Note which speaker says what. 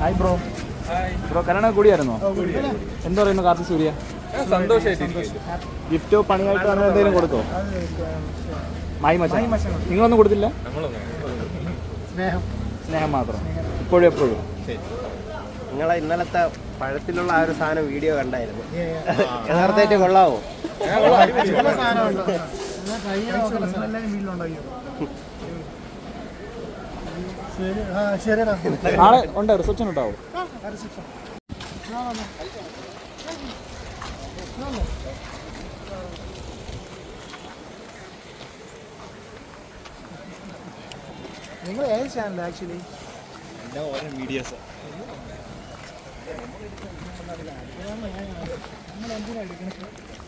Speaker 1: Hi bro bro കല്യാണം കൂടിയായിരുന്നോ? എന്താ പറയുന്നു കാർത്തി സൂര്യ? ഗിഫ്റ്റോ പണിയായിട്ടോ അങ്ങനെ എന്തെങ്കിലും കൊടുത്തോ? മായി മച്ച. നിങ്ങളൊന്നും കൊടുത്തില്ല?
Speaker 2: സ്നേഹം.
Speaker 1: സ്നേഹം മാത്രം. ഇപ്പോഴും എപ്പോഴും.
Speaker 3: നിങ്ങളെ ഇന്നലത്തെ പഴത്തിലുള്ള ആ ഒരു സാധനം വീഡിയോ കണ്ടായിരുന്നു. യഥാർത്ഥമായിട്ട് കൊള്ളാവോ?
Speaker 1: നാളെ ഉണ്ട് റിസപ്ഷൻ ഉണ്ടാവും
Speaker 2: നിങ്ങൾ ഏത് ചാനൽ ആക്ച്വലി വന്നോ. വന്നോ. നമ്മൾ ഏത് ചാനൽ